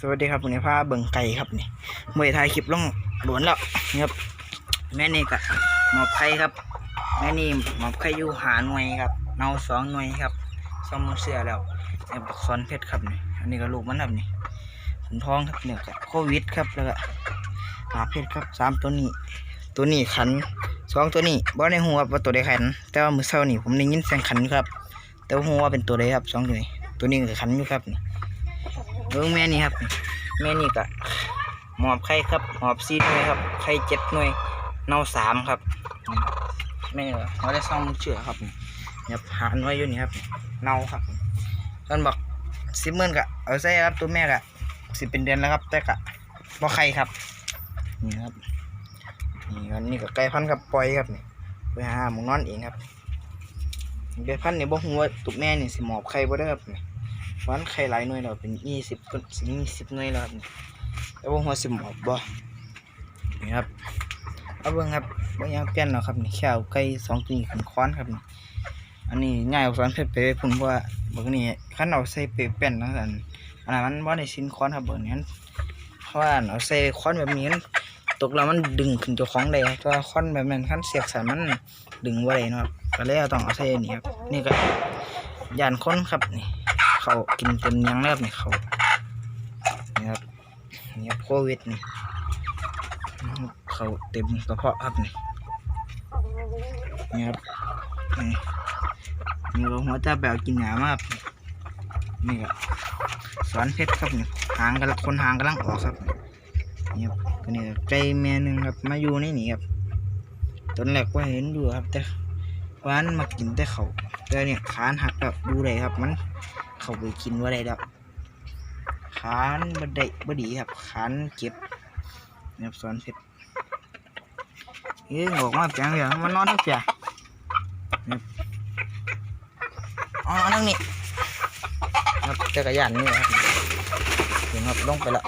สวัสดีครับวันนี้พาเบิ่งไก่ครับนี่เมื่อถ่ายคลิปลงหลวนแล้วนี่ครับแม่นี่ก็หมอบไข่ครับแม่นี่หมอบไข่อยู่หาหน่วยครับเนาสองหน่วยครับซ่อมมือเสื้อแล้วเนี่ยบักซ้อนเพชรครับนี่อันนี้ก็ลูกมันครับนี่ขุนทองครับเนี่ยโควิดครับแล้วก็หาเพชรครับสามตัวนี้ ตัวนี้ขันสองตัวนี้บ่ในหัวว่าตัวใดขัน แต่ว่ามือเช้านี่ผมได้ยินเสียงขันครับ แต่ว่าหัวาเป็นตัวใดครับสองตัวนี้ตัวนี้ก็ขันอยู่ครับนี่ เบิ้งแม่นี่ครับ แม่นี่ก็หมอบไข่ครับ หมอบซีหน่วยครับ ไข่เจ็ดหน่วยเน่าสามครับแม่เขาได้ซ่อมเชือกครับนี่เนี่ยหาหน่วยอยู่นี่ครับ เน่าครับตอนบอกสิบหมื่นกะเอาใส่ครับตัวแม่กะสิบเป็นเดือนแล้วครับ แต่กะบ่ไข่ครับนี่ครับนี่อันนี้ก็ไก่พันธุ์กับปล่อยครับนี่ไปหาหมูนอนเองครับไก่พันธุ์นี่ยบ่ฮู้ว่าตุกแม่นี่สิหมอบไข่บ่ได้อครับนี่ วันไข่หลายหน่วยแล้วเป็นยี่สิบต้นสิมีสิบหน่วยแล้วครับแต่ว่าหัวสิบหมอบบ่นี่ครับเอาเบิ่งครับบ่ยังเปลี่ยนแล้วครับนี่แค่เอาไก่สองตัวนี้ขึ้นค้อนครับนี่อันนี้ง่ายกว่าสอนเพชรไปพุ่นเพราะว่าเบิ่งนี่คันเอาใส่เปแป้นจังซั่นอันนั้นมันบ่ได้สิ้นค้อนครับเบิ่งนี่มันเพราะว่าเอาใส่ค้อนแบบนี้มันตกแล้วมันดึงขึ้นเจ้าของได้ต่ว่าค้อนแบบนั้นคันเสียกสันมันดึงได้เนาะครับก็เลยต้องเอาใส่อันนี้ครับนี่ก็ยานค้นครับนี่ เขากินเต็มยังแล้วนี่เขานี่ครับนี่ครับโควิดนี่เขาเต็มกระเพาะครับนี่นี่ครับนี่นี่ก็หัวตาแบบกินหยามากนี่ครับสอนเพชรครับนี่หางกำลังคนหางกำลังออกครับนี่ครับก็นี่ไก่แม่หนึ่งครับมาอยู่ในนี่ครับตอนแรกว่าเห็นอยู่ครับแต่วานมากินแต่เขาแต่เนี่ยขานหักแบบดูเลยครับมัน เขาไปกินว่าได้แล้วขานบดได้บดีครับขานเก็บเนี่ยสอนเสร็จเอ้ยบอกมาเปียงเลยมันนอนทั้งเปียเอ๋อนั่งนี่ครับจักรยานนี่ครับเห็นครับลงไปล้ว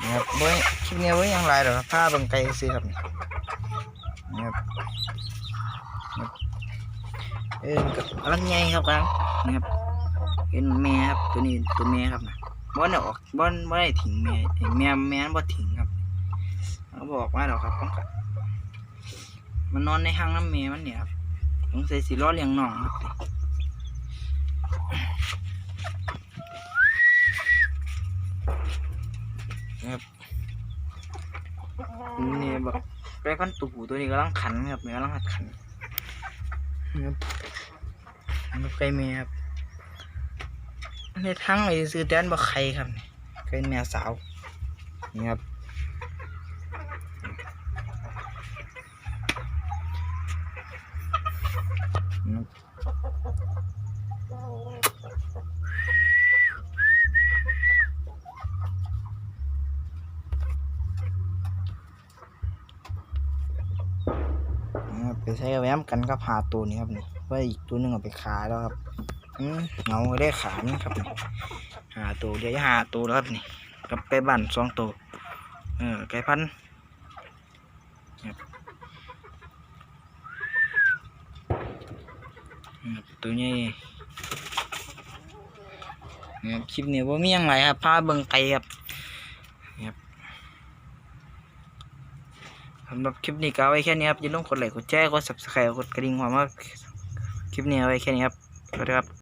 นี่ครับเบ้ยคลิปนี้เบ้ยยังไรหรอผ้าบังไกลซื้อครับนี่นี่ครับเออกับกำลังใหญ่ครับกำลังนี่ครับ เป็นแม่ครับตัวนี้ตัวแม่ครับนะบ่ได้ออกบ่บ่ได้ทิ้งแม่แม่แม่นบ่ทิ้งครับเขาบอกว่าดอกครับมันก็มันนอนในห้างน้ำแม่มันเนี่ยครับสงสัยสิล้อเลี้ยงน้องครับครับนี่แบบไปพันตูตัวนี้กำลังขันครับแม่กำลังหัดขันครับไก่แม่ครับ ในทั้งไอ้ซื้อแดนบ่ใครครับนี่เป็นแมวสาวนี่ครับนะครับไปใช้แวมกันกับหาตัวนี้ครับนี่ว่าอีกตัวหนึงเอาไปขายแล้วครับ เงาได้ขานี่ครับหาตัวเดี๋ยวจะหาตัวแล้วครับนี่กับไก่บ้านสองตัวเออไก่พันธุ์ครับครับตัวนี้นี่คลิปนี้ว่ามีหยังไรครับพาเบิ่งไก่ครับครับสำหรับคลิปนี้ก็ไว้แค่นี้ครับอย่าลืมกดไลค์กดแชร์กด subscribe กดกระดิ่งหัวมาคลิปนี้เอาไว้แค่นี้ครับสวัสดีครับ